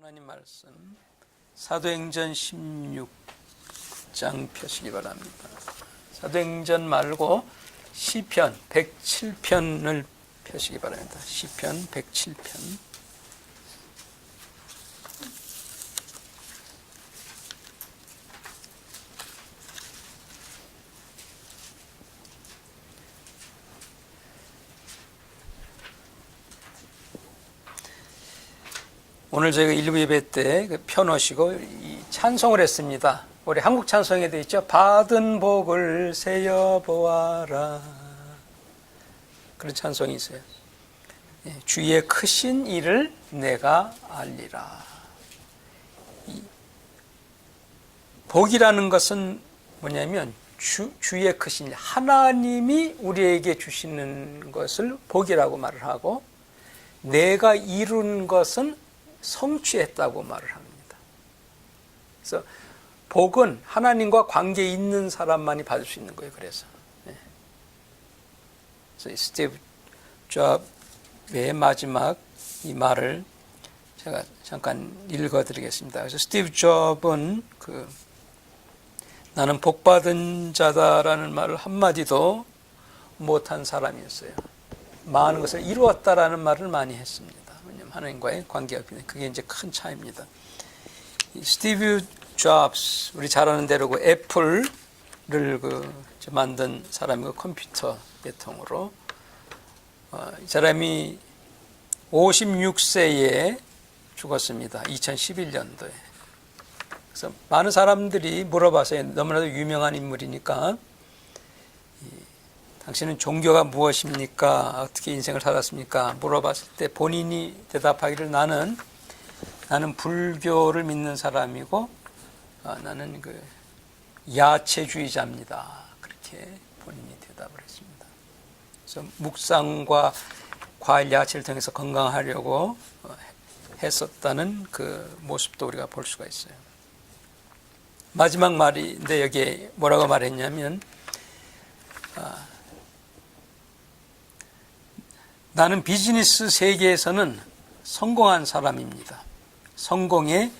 하나님 말씀 사도행전 16장 펴시기 바랍니다. 사도행전 말고 시편 107편을 펴시기 바랍니다. 시편 107편. 오늘 저희가 일부 예배 때그 펴놓으시고 이 찬송을 했습니다. 우리 한국 찬송에 돼 있죠. 받은 복을 세어 보아라. 그런 찬송이 있어요. 예, 주의 크신 일을 내가 알리라. 이 복이라는 것은 뭐냐면 주, 주의 크신 일, 하나님이 우리에게 주시는 것을 복이라고 말을 하고 내가 이룬 것은 성취했다고 말을 합니다. 그래서 복은 하나님과 관계 있는 사람만이 받을 수 있는 거예요. 그래서, 네. 그래서 스티브 잡의 마지막 이 말을 제가 잠깐 읽어드리겠습니다. 그래서 스티브 잡은 그 나는 복받은 자다라는 말을 한마디도 못한 사람이었어요. 많은 것을 이루었다라는 말을 많이 했습니다. 하나님과의 관계가 있는 그게 이제 큰 차이입니다. 스티브 잡스 우리 잘 아는 대로 그 애플을 그 만든 사람이고 컴퓨터 계통으로 어, 이 사람이 56세에 죽었습니다. 2011년도에. 그래서 많은 사람들이 물어봐서 너무나도 유명한 인물이니까 당신은 종교가 무엇입니까? 어떻게 인생을 살았습니까? 물어봤을 때 본인이 대답하기를 나는 나는 불교를 믿는 사람이고 아, 나는 그 야채주의자입니다. 그렇게 본인이 대답을 했습니다. 그래서 묵상과 과일 야채를 통해서 건강하려고 어, 했었다는 그 모습도 우리가 볼 수가 있어요. 마지막 말인데 여기에 뭐라고 말했냐면 아, 나는 비즈니스 세계에서는 성공한 사람입니다. 성공의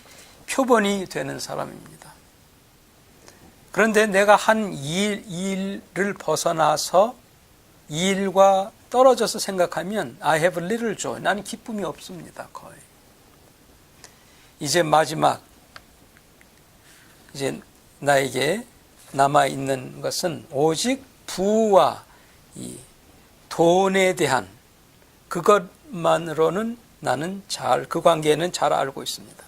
표본이 되는 사람입니다. 그런데 내가 한 일, 일을 벗어나서 이 일과 떨어져서 생각하면 I have little joy. 나는 기쁨이 없습니다. 거의. 이제 마지막 이제 나에게 남아 있는 것은 오직 부와 이 돈에 대한 그것만으로는 나는 잘, 그 관계는 잘 알고 있습니다.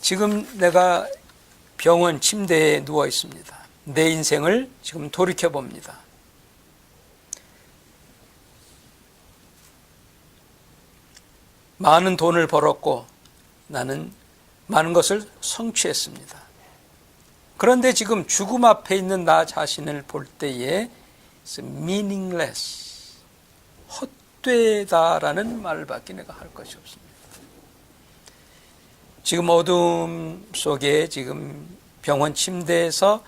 지금 내가 병원 침대에 누워 있습니다. 내 인생을 지금 돌이켜 봅니다. 많은 돈을 벌었고 나는 많은 것을 성취했습니다. 그런데 지금 죽음 앞에 있는 나 자신을 볼 때에 meaningless, 헛 되다라는 말밖에 내가 할 것이 없습니다. 지금 어둠 속에 지금 병원 침대에서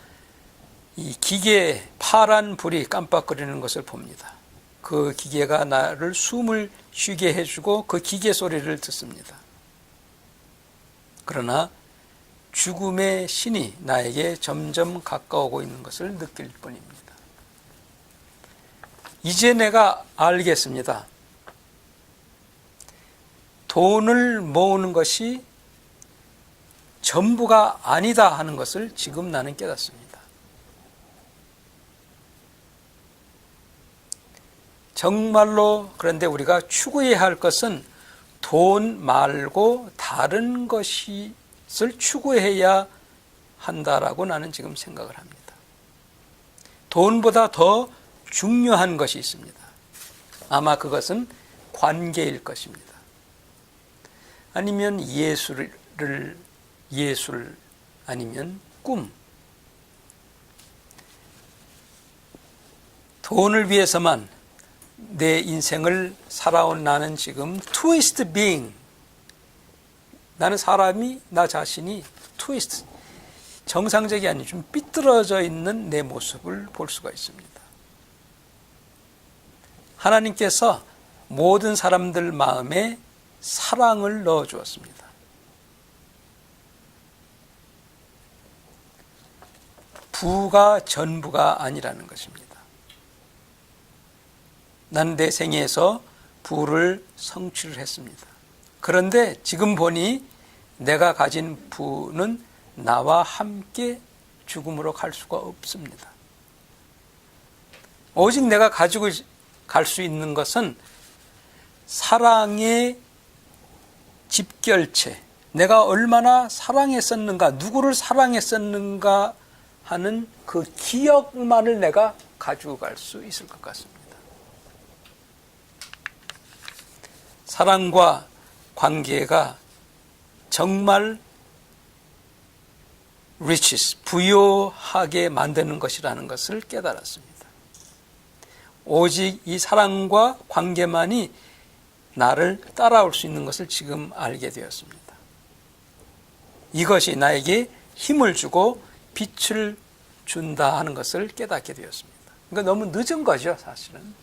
이 기계 파란 불이 깜빡거리는 것을 봅니다. 그 기계가 나를 숨을 쉬게 해주고 그 기계 소리를 듣습니다. 그러나 죽음의 신이 나에게 점점 가까워오고 있는 것을 느낄 뿐입니다. 이제 내가 알겠습니다. 돈을 모으는 것이 전부가 아니다 하는 것을 지금 나는 깨닫습니다. 정말로 그런데 우리가 추구해야 할 것은 돈 말고 다른 것을 추구해야 한다라고 나는 지금 생각을 합니다. 돈보다 더 중요한 것이 있습니다. 아마 그것은 관계일 것입니다. 아니면 예술을 예술 아니면 꿈 돈을 위해서만 내 인생을 살아온 나는 지금 트위스트 빙 나는 사람이 나 자신이 트위스트 정상적이 아닌 좀 삐뚤어져 있는 내 모습을 볼 수가 있습니다. 하나님께서 모든 사람들 마음에 사랑을 넣어 주었습니다. 부가 전부가 아니라는 것입니다. 난 내 생에서 부를 성취를 했습니다. 그런데 지금 보니 내가 가진 부는 나와 함께 죽음으로 갈 수가 없습니다. 오직 내가 가지고 갈 수 있는 것은 사랑의 집결체, 내가 얼마나 사랑했었는가, 누구를 사랑했었는가 하는 그 기억만을 내가 가지고 갈수 있을 것 같습니다. 사랑과 관계가 정말 riches, 부요하게 만드는 것이라는 것을 깨달았습니다. 오직 이 사랑과 관계만이 나를 따라올 수 있는 것을 지금 알게 되었습니다. 이것이 나에게 힘을 주고 빛을 준다 하는 것을 깨닫게 되었습니다. 그러니까 너무 늦은 거죠, 사실은.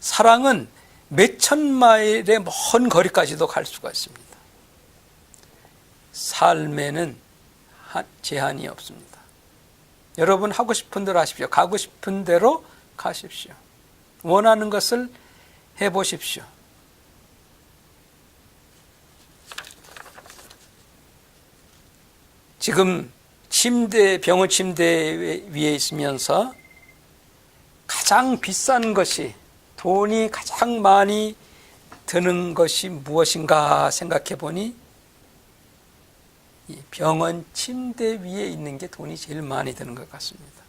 사랑은 몇 천 마일의 먼 거리까지도 갈 수가 있습니다. 삶에는 제한이 없습니다. 여러분 하고 싶은 대로 하십시오. 가고 싶은 대로 가십시오. 원하는 것을 해보십시오. 지금 침대, 병원 침대 위에 있으면서 가장 비싼 것이 돈이 가장 많이 드는 것이 무엇인가 생각해 보니 병원 침대 위에 있는 게 돈이 제일 많이 드는 것 같습니다.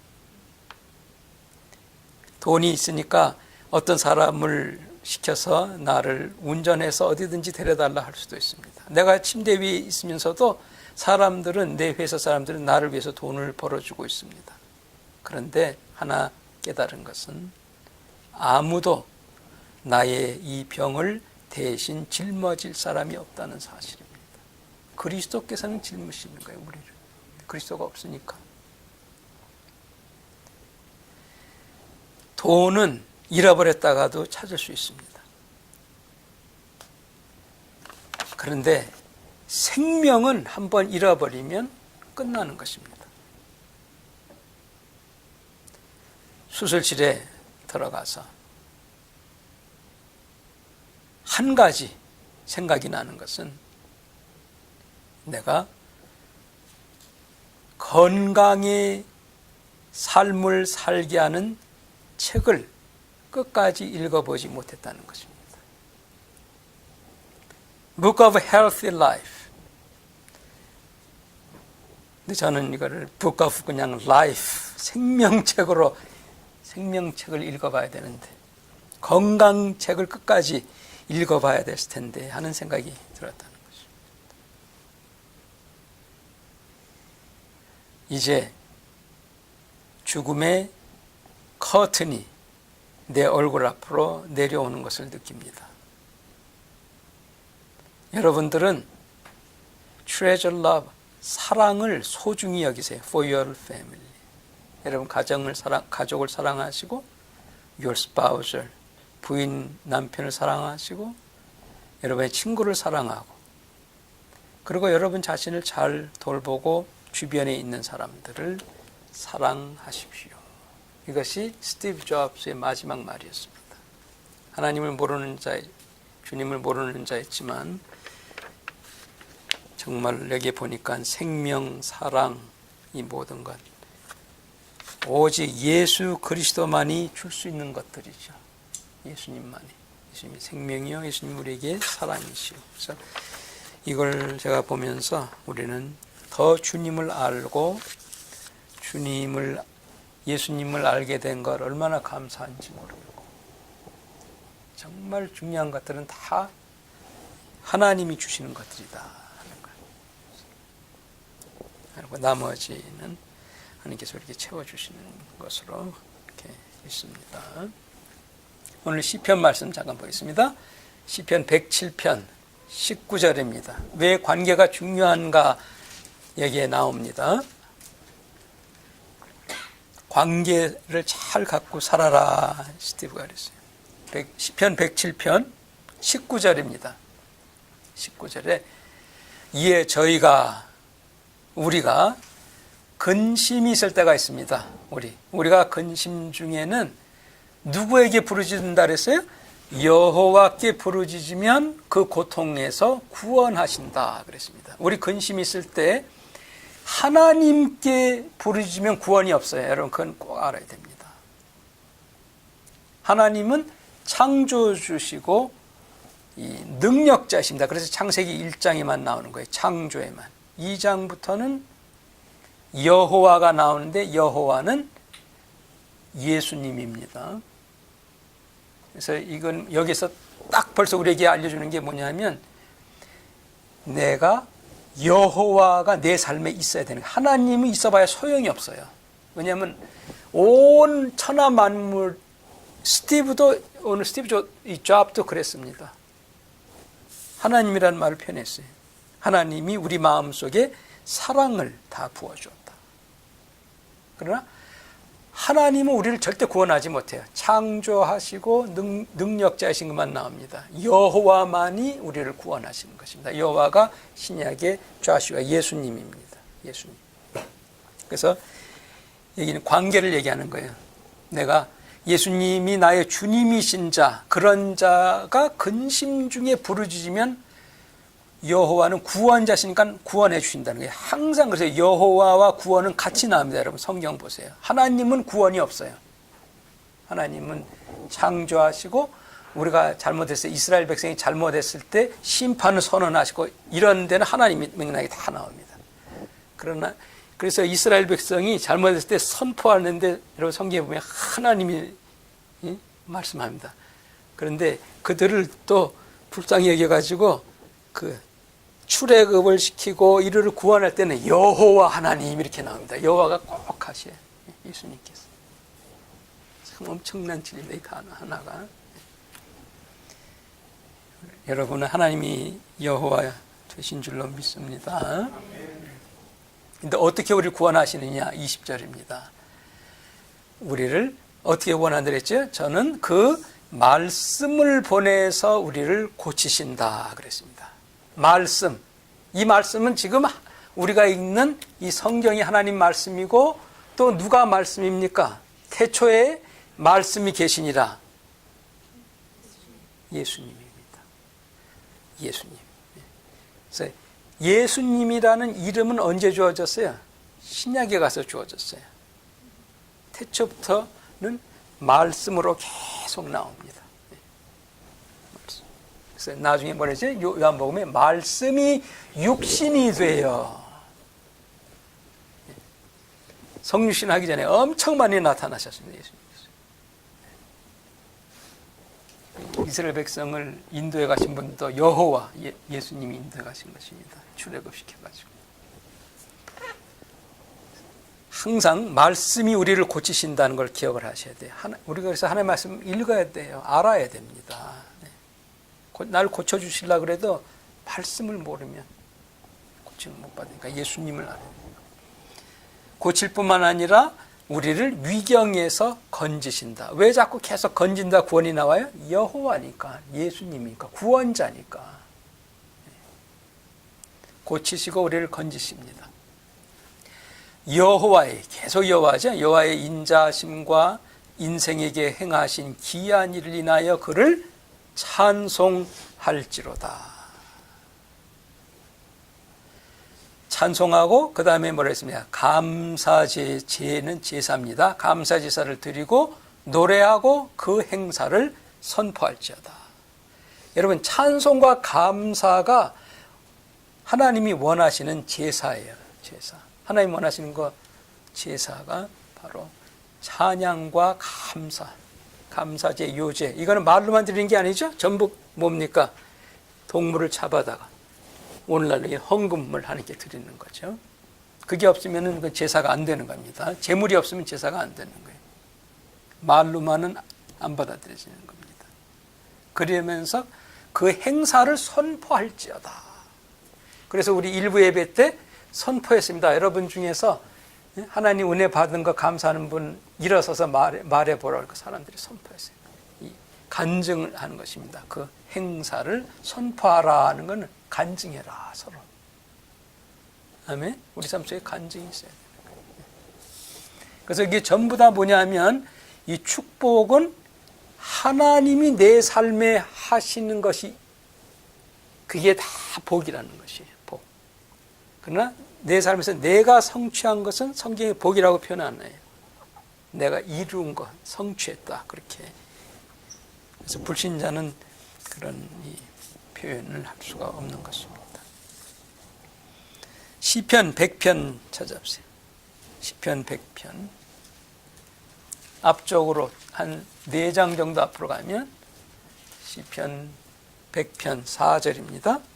돈이 있으니까 어떤 사람을 시켜서 나를 운전해서 어디든지 데려달라 할 수도 있습니다. 내가 침대 위에 있으면서도 사람들은 내 회사 사람들은 나를 위해서 돈을 벌어주고 있습니다. 그런데 하나 깨달은 것은 아무도 나의 이 병을 대신 짊어질 사람이 없다는 사실입니다. 그리스도께서는 짊으시는 거예요, 우리를. 그리스도가 없으니까. 돈은 잃어버렸다가도 찾을 수 있습니다. 그런데 생명은 한번 잃어버리면 끝나는 것입니다. 수술실에 들어가서 한 가지 생각이 나는 것은 내가 건강의 삶을 살게 하는 책을 끝까지 읽어보지 못했다는 것입니다. Book of Healthy Life. 근데 저는 이거를 Book of 그냥 Life, 생명책으로 생명책을 읽어봐야 되는데 건강책을 끝까지 읽어봐야 됐을 텐데 하는 생각이 들었다는 거죠. 이제 죽음의 커튼이 내 얼굴 앞으로 내려오는 것을 느낍니다. 여러분들은 treasure love, 사랑을 소중히 여기세요. for your family. 여러분 가정을 사랑, 가족을 사랑하시고 your spouse, 부인, 남편을 사랑하시고 여러분의 친구를 사랑하고 그리고 여러분 자신을 잘 돌보고 주변에 있는 사람들을 사랑하십시오. 이것이 스티브 잡스의 마지막 말이었습니다. 하나님을 모르는 자, 주님을 모르는 자였지만 정말 여기 보니까 생명, 사랑, 이 모든 것 오직 예수 그리스도만이 줄 수 있는 것들이죠. 예수님만이. 예수님이 생명이요. 예수님 우리에게 사랑이시오. 그래서 이걸 제가 보면서 우리는 더 주님을 알고 주님을 예수님을 알게 된 걸 얼마나 감사한지 모르고 정말 중요한 것들은 다 하나님이 주시는 것들이다 하는 거예요. 그리고 나머지는 하나님께서 이렇게 채워 주시는 것으로 이렇게 있습니다. 오늘 시편 말씀 잠깐 보겠습니다. 시편 107편 19절입니다. 왜 관계가 중요한가 여기에 나옵니다. 관계를 잘 갖고 살아라 스티브가 그랬어요. 시편 107편 19절입니다. 19절에 이에 저희가 우리가 근심이 있을 때가 있습니다. 우리 우리가 근심 중에는 누구에게 부르짖는다 그랬어요? 여호와께 부르짖으면 그 고통에서 구원하신다 그랬습니다. 우리 근심이 있을 때 하나님께 부르짖으면 구원이 없어요. 여러분 그건 꼭 알아야 됩니다. 하나님은 창조주시고 이 능력자십니다. 그래서 창세기 1장에만 나오는 거예요. 창조에만. 2장부터는 여호와가 나오는데 여호와는 예수님입니다. 그래서 이건 여기서 딱 벌써 우리에게 알려주는 게 뭐냐면 내가 여호와가 내 삶에 있어야 되는. 하나님이 있어봐야 소용이 없어요. 왜냐하면 온 천하 만물 스티브도 오늘 스티브 조, 이 잡도 그랬습니다. 하나님이라는 말을 표현했어요. 하나님이 우리 마음 속에 사랑을 다 부어주었다. 그러나 하나님은 우리를 절대 구원하지 못해요. 창조하시고 능, 능력자이신 것만 나옵니다. 여호와만이 우리를 구원하시는 것입니다. 여호와가 신약의 좌시와 예수님입니다. 예수님. 그래서 여기는 관계를 얘기하는 거예요. 내가 예수님이 나의 주님이신 자, 그런 자가 근심 중에 부르짖으면 여호와는 구원자시니까 구원해 주신다는 거예요. 항상 그래서 여호와와 구원은 같이 나옵니다. 여러분 성경 보세요. 하나님은 구원이 없어요. 하나님은 창조하시고 우리가 잘못했을 때 이스라엘 백성이 잘못했을 때 심판을 선언하시고 이런 데는 하나님이 맥락이 다 나옵니다. 그러나 그래서 이스라엘 백성이 잘못했을 때 선포하는데 여러분 성경에 보면 하나님이 이? 말씀합니다. 그런데 그들을 또 불쌍히 여겨가지고 그 출애굽을 시키고 이를 구원할 때는 여호와 하나님 이렇게 나옵니다. 여호와가 꼭 하셔요. 예수님께서. 참 엄청난 진리다 이 하나, 하나가. 여러분은 하나님이 여호와 되신 줄로 믿습니다. 근데 어떻게 우리를 구원하시느냐? 20절입니다. 우리를 어떻게 원한다 그랬죠? 저는 그 말씀을 보내서 우리를 고치신다 그랬습니다. 말씀. 이 말씀은 지금 우리가 읽는 이 성경이 하나님 말씀이고 또 누가 말씀입니까? 태초에 말씀이 계시니라. 예수님입니다. 예수님. 그래서 예수님이라는 이름은 언제 주어졌어요? 신약에 가서 주어졌어요. 태초부터는 말씀으로 계속 나옵니다. 그래서 나중에 뭐랬죠? 요한복음에 말씀이 육신이 되어 성육신 하기 전에 엄청 많이 나타나셨습니다. 예수님께서. 이스라엘 백성을 인도에 가신 분도 여호와 예, 예수님이 인도에 가신 것입니다. 출애굽 시켜 가지고. 항상 말씀이 우리를 고치신다는 걸 기억을 하셔야 돼요. 우리가 그래서 하나님의 말씀 읽어야 돼요. 알아야 됩니다. 날 고쳐 주실라 그래도 말씀을 모르면 고침을 못 받으니까 예수님을 알아야 돼요. 고칠 뿐만 아니라 우리를 위경에서 건지신다. 왜 자꾸 계속 건진다 구원이 나와요? 여호와니까, 예수님이니까, 구원자니까. 네. 고치시고 우리를 건지십니다. 여호와의 계속 여호와죠. 여호와의 인자심과 인생에게 행하신 기이한 일을 인하여 그를 찬송할지로다. 찬송하고 그 다음에 뭐라 했습니까? 감사제 제는 제사입니다. 감사 제사를 드리고 노래하고 그 행사를 선포할지어다. 여러분 찬송과 감사가 하나님이 원하시는 제사예요. 제사. 하나님 원하시는 거 제사가 바로 찬양과 감사, 감사제, 요제. 이거는 말로만 드리는 게 아니죠. 전부 뭡니까? 동물을 잡아다가 오늘날로 헌금을 하나님께 드리는 거죠. 그게 없으면 그 제사가 안 되는 겁니다. 재물이 없으면 제사가 안 되는 거예요. 말로만은 안 받아들여지는 겁니다. 그러면서 그 행사를 선포할지어다. 그래서 우리 일부 예배 때 선포했습니다. 여러분 중에서 하나님 은혜 받은 거 감사하는 분 일어서서 말해, 말해보라. 그 사람들이 선포했어요. 이 간증을 하는 것입니다. 그 행사를 선포하라 하는 것은 간증해라, 서로. 아멘? 우리 삶 속에 간증이 있어야 돼요. 그래서 이게 전부 다 뭐냐면 이 축복은 하나님이 내 삶에 하시는 것이 그게 다 복이라는 것이에요. 복. 그러나 내 삶에서 내가 성취한 것은 성경의 복이라고 표현하네요. 내가 이룬 것, 성취했다. 그렇게. 그래서 불신자는 그런 이 표현을 할 수가 없는 것입니다. 시편 100편 찾아보세요. 시편 100편. 앞쪽으로 한네장 정도 앞으로 가면 시편 100편 4절입니다.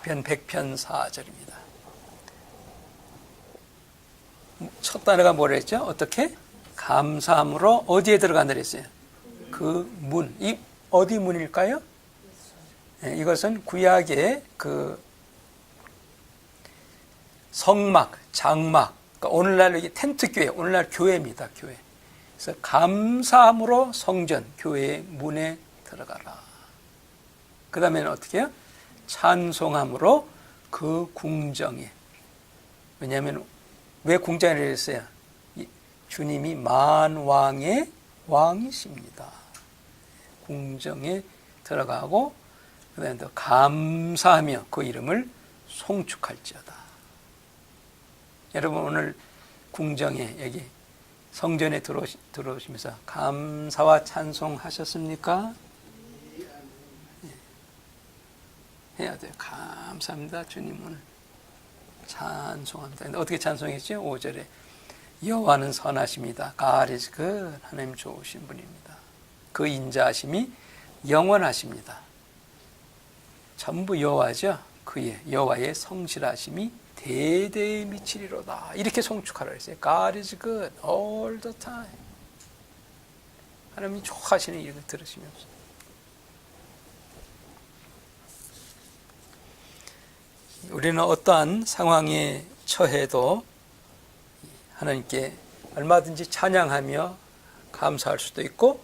시편 100편 4절입니다. 첫 단어가 뭐랬죠? 어떻게? 감사함으로 어디에 들어간다 그랬어요? 그 문. 이 어디 문일까요? 네, 이것은 구약의 그 성막, 장막, 그러니까 오늘날 이게 텐트 교회, 오늘날 교회입니다, 교회. 그래서 감사함으로 성전, 교회의 문에 들어가라. 그 다음에는 어떻게 해요? 찬송함으로 그 궁정에. 왜냐하면 왜 궁정이라고 했어요? 주님이 만왕의 왕이십니다. 궁정에 들어가고 그 다음에 또 감사하며 그 이름을 송축할지어다. 여러분 오늘 궁정에 여기 성전에 들어오시, 들어오시면서 감사와 찬송하셨습니까? 예. 해야 돼요. 감사합니다. 주님 오늘 찬송합니다. 어떻게 찬송했죠? 5절에 여호와는 선하십니다. God is good. 하나님 좋으신 분입니다. 그 인자하심이 영원하십니다. 전부 여호와죠. 그의 여호와의 성실하심이 대대에 미치리로다. 이렇게 송축하라 했어요. God is good all the time. 하나님이 좋아하시는 이름을 들으시면서 우리는 어떠한 상황에 처해도 하나님께 얼마든지 찬양하며 감사할 수도 있고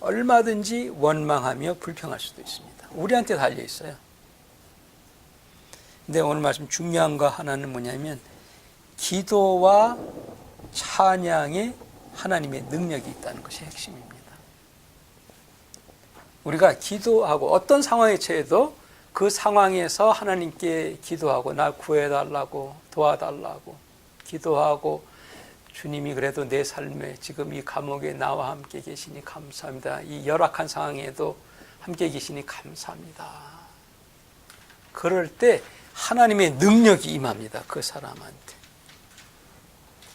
얼마든지 원망하며 불평할 수도 있습니다. 우리한테 달려 있어요. 근데 오늘 말씀 중요한 거 하나는 뭐냐면 기도와 찬양에 하나님의 능력이 있다는 것이 핵심입니다. 우리가 기도하고 어떤 상황에 처해도 그 상황에서 하나님께 기도하고 날 구해달라고 도와달라고 기도하고 주님이 그래도 내 삶에 지금 이 감옥에 나와 함께 계시니 감사합니다. 이 열악한 상황에도 함께 계시니 감사합니다. 그럴 때 하나님의 능력이 임합니다. 그 사람한테.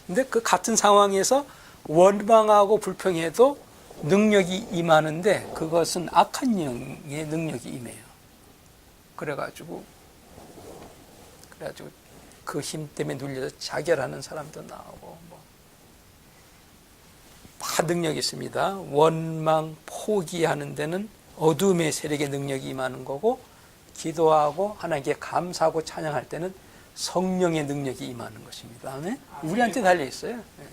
근데 그 같은 상황에서 원망하고 불평해도 능력이 임하는데 그것은 악한 영의 능력이 임해요. 그래가지고 그래가지고 그 힘 때문에 눌려서 자결하는 사람도 나오고 뭐. 다 능력이 있습니다. 원망, 포기하는 데는 어둠의 세력의 능력이 임하는 거고 기도하고 하나님께 감사하고 찬양할 때는 성령의 능력이 임하는 것입니다. 네? 우리한테 달려 있어요. 네.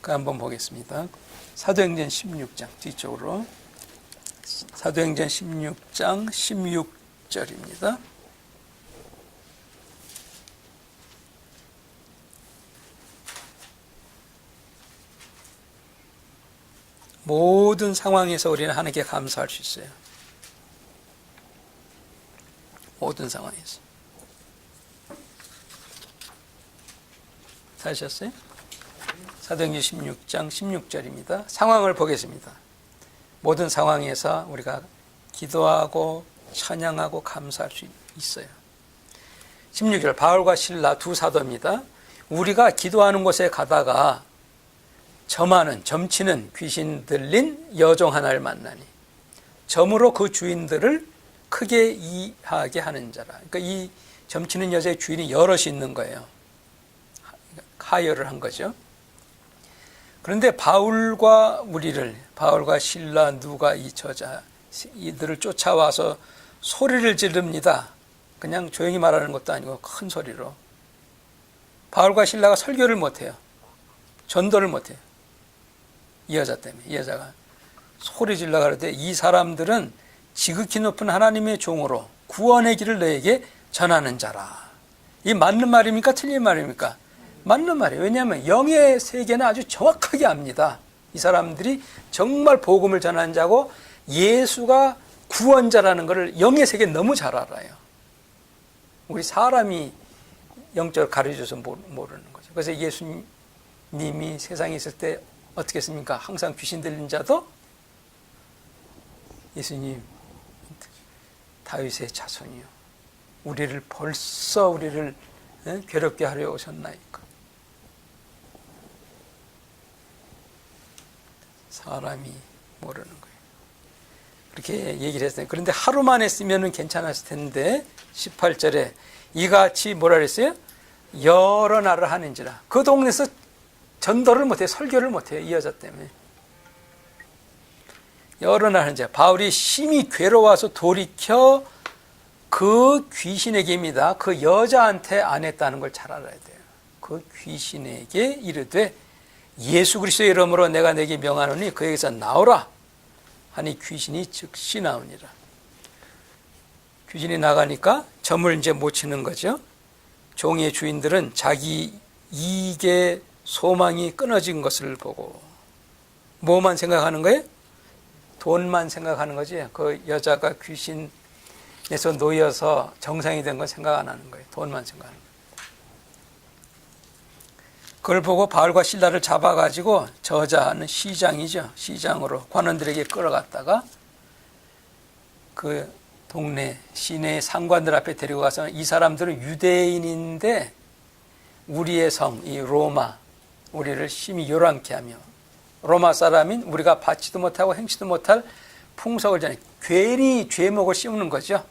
그 한번 보겠습니다. 사도행전 16장 뒤쪽으로 사도행전 16장 16절입니다. 모든 상황에서 우리는 하나님께 감사할 수 있어요. 모든 상황에서. 다셨어요? 사도행전 16장 16절입니다. 상황을 보겠습니다. 모든 상황에서 우리가 기도하고 찬양하고 감사할 수 있어요. 16절 바울과 신라 두 사도입니다. 우리가 기도하는 곳에 가다가 점하는 점치는 귀신 들린 여종 하나를 만나니 점으로 그 주인들을 크게 이하게 하는 자라. 그러니까 이 점치는 여자의 주인이 여럿이 있는 거예요. 하여를 한 거죠. 그런데 바울과 우리를 바울과 신라 누가 이 저자 이들을 쫓아와서 소리를 지릅니다. 그냥 조용히 말하는 것도 아니고 큰 소리로 바울과 신라가 설교를 못해요. 전도를 못해요. 이 여자 때문에 이 여자가 소리 질러 가는데 이 사람들은 지극히 높은 하나님의 종으로 구원의 길을 너에게 전하는 자라. 이 맞는 말입니까? 틀린 말입니까? 맞는 말이에요. 왜냐하면 영의 세계는 아주 정확하게 압니다. 이 사람들이 정말 복음을 전하는 자고 예수가 구원자라는 것을 영의 세계 너무 잘 알아요. 우리 사람이 영적으로 가르쳐줘서 모르는 거죠. 그래서 예수님이 세상에 있을 때 어떻게 했습니까? 항상 귀신 들린 자도 예수님 다윗의 자손이요. 우리를 벌써 우리를 괴롭게 하려 오셨나이까. 사람이 모르는 거예요. 그렇게 얘기를 했어요. 그런데 하루만 했으면 괜찮았을 텐데 18절에 이같이 뭐라 그랬어요? 여러 날을 하는지라. 그 동네에서 전도를 못해 설교를 못해요. 이 여자 때문에. 여러 날 하는지 바울이 심히 괴로워서 돌이켜 그 귀신에게입니다. 그 여자한테 안 했다는 걸 잘 알아야 돼요. 그 귀신에게 이르되 예수 그리스도의 이름으로 내가 내게 명하노니 그에게서 나오라 하니 귀신이 즉시 나오니라. 귀신이 나가니까 점을 이제 못 치는 거죠. 종의 주인들은 자기 이익의 소망이 끊어진 것을 보고 뭐만 생각하는 거예요? 돈만 생각하는 거지. 그 여자가 귀신에서 놓여서 정상이 된 건 생각 안 하는 거예요. 돈만 생각하는 거예요. 그걸 보고 바울과 신라를 잡아가지고 저자는 시장이죠. 시장으로 관원들에게 끌어갔다가 그 동네 시내 상관들 앞에 데리고 가서 이 사람들은 유대인인데 우리의 성, 이 로마, 우리를 심히 요란케 하며 로마 사람인 우리가 받지도 못하고 행치도 못할 풍속을 전해 괜히 죄목을 씌우는 거죠.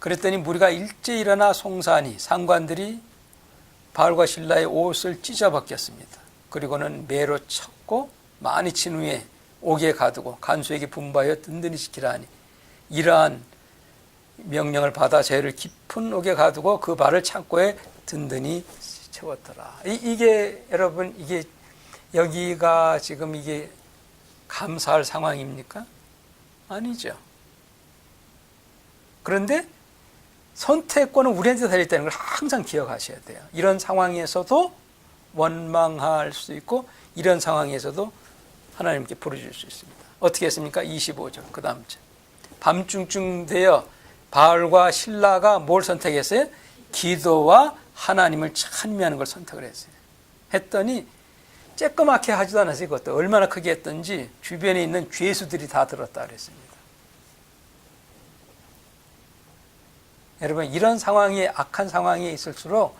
그랬더니 우리가 일제 일어나 송사하니 상관들이 바울과 신라의 옷을 찢어 벗겼습니다. 그리고는 매로 쳤고 많이 친 후에 옥에 가두고 간수에게 분바하여 든든히 지키라 하니 이러한 명령을 받아 죄를 깊은 옥에 가두고 그 발을 창고에 든든히 채웠더라. 이, 게 여러분 이게 여기가 지금 이게 감사할 상황입니까? 아니죠. 그런데 선택권은 우리한테 달려 있다는 걸 항상 기억하셔야 돼요. 이런 상황에서도 원망할 수 있고 이런 상황에서도 하나님께 부르실 수 있습니다. 어떻게 했습니까? 25절 그 다음 절 밤중쯤 되어 바울과 신라가 뭘 선택했어요? 기도와 하나님을 찬미하는 걸 선택을 했어요. 했더니 쬐끄맣게 하지도 않았어요. 그것도 얼마나 크게 했던지 주변에 있는 죄수들이 다 들었다 그랬습니다. 여러분 이런 상황이 악한 상황에 있을수록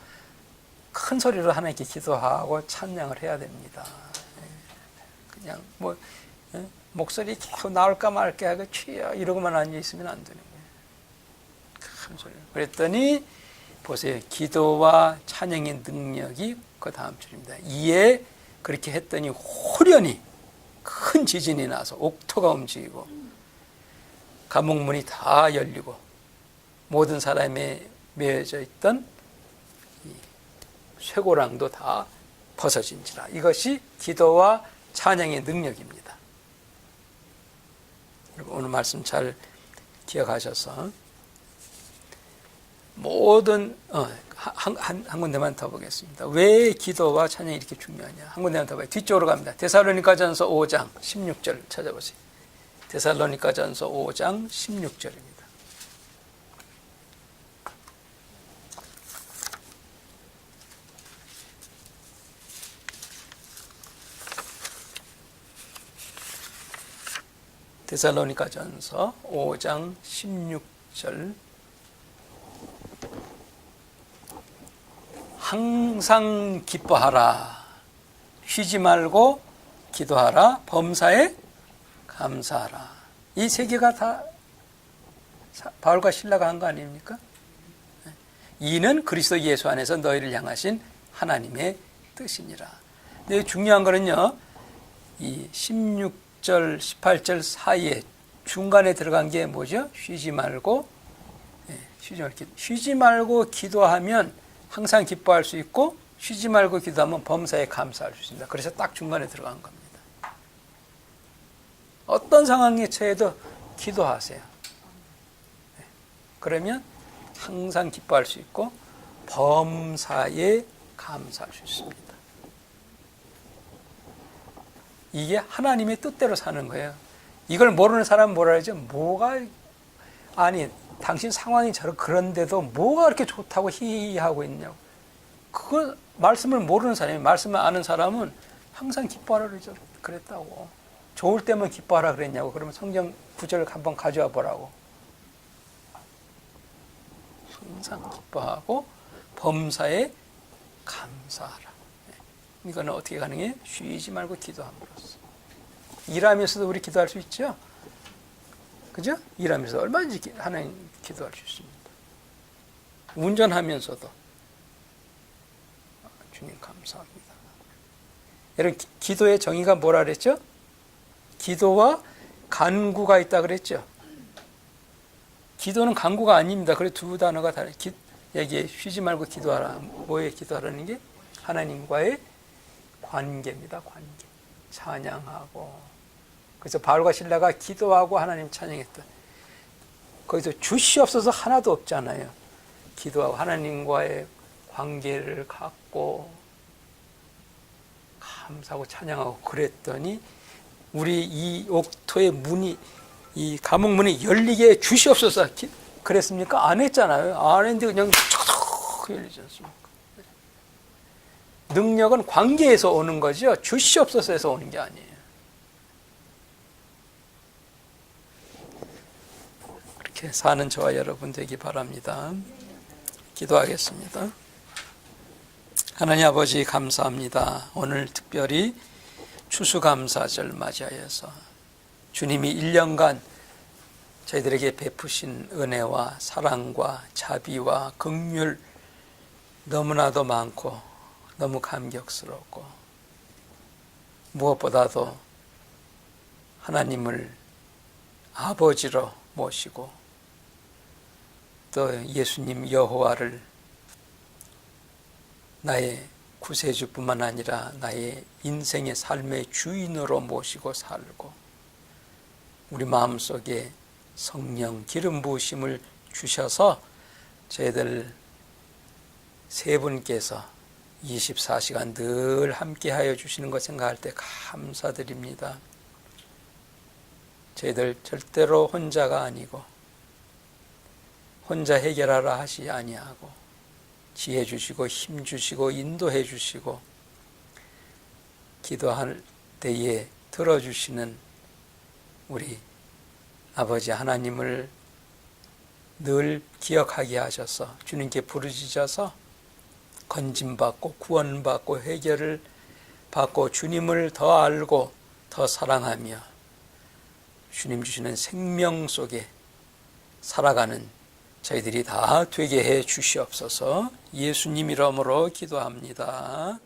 큰 소리로 하나님께 기도하고 찬양을 해야 됩니다. 그냥 뭐 예? 목소리 계속 나올까 말까 하고 취야 이러고만 앉아 있으면 안 되는 거예요. 큰 소리. 그랬더니 보세요. 기도와 찬양의 능력이 그 다음 줄입니다. 이에 그렇게 했더니 호련히 큰 지진이 나서 옥토가 움직이고 감옥문이 다 열리고 모든 사람이 매여져 있던 쇠고랑도 다 벗어진지라 이것이 기도와 찬양의 능력입니다. 오늘 말씀 잘 기억하셔서 모든 어, 한, 한, 한 군데만 더 보겠습니다. 왜 기도와 찬양이 이렇게 중요하냐? 한 군데만 더 봐요. 뒤쪽으로 갑니다. 데살로니가전서 5장 16절 찾아보세요. 데살로니가전서 5장 16절입니다. 데살로니가전서 5장 16절 항상 기뻐하라. 쉬지 말고 기도하라. 범사에 감사하라. 이 세 개가 다 바울과 신라가 한 거 아닙니까? 이는 그리스도 예수 안에서 너희를 향하신 하나님의 뜻이니라. 근데 중요한 거는요. 이 16 절, 18절 사이에 중간에 들어간 게 뭐죠? 쉬지 말고 예, 쉬지 말고 쉬지 말고 기도하면 항상 기뻐할 수 있고 쉬지 말고 기도하면 범사에 감사할 수 있습니다. 그래서 딱 중간에 들어간 겁니다. 어떤 상황에 처해도 기도하세요. 네. 그러면 항상 기뻐할 수 있고 범사에 감사할 수 있습니다. 이게 하나님의 뜻대로 사는 거예요. 이걸 모르는 사람은 뭐라 하죠? 뭐가 아니 당신 상황이 저런 그런데도 뭐가 그렇게 좋다고 히히하고 있냐고. 그거 말씀을 모르는 사람이 말씀을 아는 사람은 항상 기뻐하라 그러죠. 그랬다고. 좋을 때만 기뻐하라 그랬냐고. 그러면 성경 구절을 한번 가져와 보라고. 항상 기뻐하고 범사에 감사하라. 네. 이거는 어떻게 가능해? 쉬지 말고 기도함으로써. 일하면서도 우리 기도할 수 있죠? 그죠? 일하면서 얼마든지 기- 하나님 기도할 수 있습니다. 운전하면서도 아, 주님 감사합니다. 여러분 기- 기도의 정의가 뭐라 그랬죠? 기도와 간구가 있다 그랬죠? 기도는 간구가 아닙니다. 그래 두 단어가 다르. 기, 여기에 쉬지 말고 기도하라. 뭐에 기도하라는 게 하나님과의 관계입니다. 관계. 찬양하고. 그래서 바울과 신라가 기도하고 하나님 찬양했다. 거기서 주시옵소서 하나도 없잖아요. 기도하고 하나님과의 관계를 갖고 감사하고 찬양하고 그랬더니 우리 이 옥토의 문이 이 감옥 문이 열리게 주시옵소서 기- 그랬습니까? 안 했잖아요. 안 했는데 그냥 촉촉 열리지 않습니까? 능력은 관계에서 오는 거죠. 주시옵소서에서 오는 게 아니에요. 그렇게 사는 저와 여러분 되기 바랍니다. 기도하겠습니다. 하나님 아버지 감사합니다. 오늘 특별히 추수감사절 맞이하여서 주님이 1년간 저희들에게 베푸신 은혜와 사랑과 자비와 긍휼 너무나도 많고 너무 감격스럽고 무엇보다도 하나님을 아버지로 모시고 또 예수님 여호와를 나의 구세주뿐만 아니라 나의 인생의 삶의 주인으로 모시고 살고 우리 마음속에 성령 기름 부으심을 주셔서 저희들 세 분께서 24시간 늘 함께 하여 주시는 것 생각할 때 감사드립니다. 저희들 절대로 혼자가 아니고 혼자 해결하라 하시 아니하고 지혜 주시고 힘 주시고 인도해 주시고 기도할 때에 들어주시는 우리 아버지 하나님을 늘 기억하게 하셔서 주님께 부르짖어서 건짐받고 구원받고 해결을 받고 주님을 더 알고 더 사랑하며 주님 주시는 생명 속에 살아가는 저희들이 다 되게 해 주시옵소서 예수님 이름으로 기도합니다.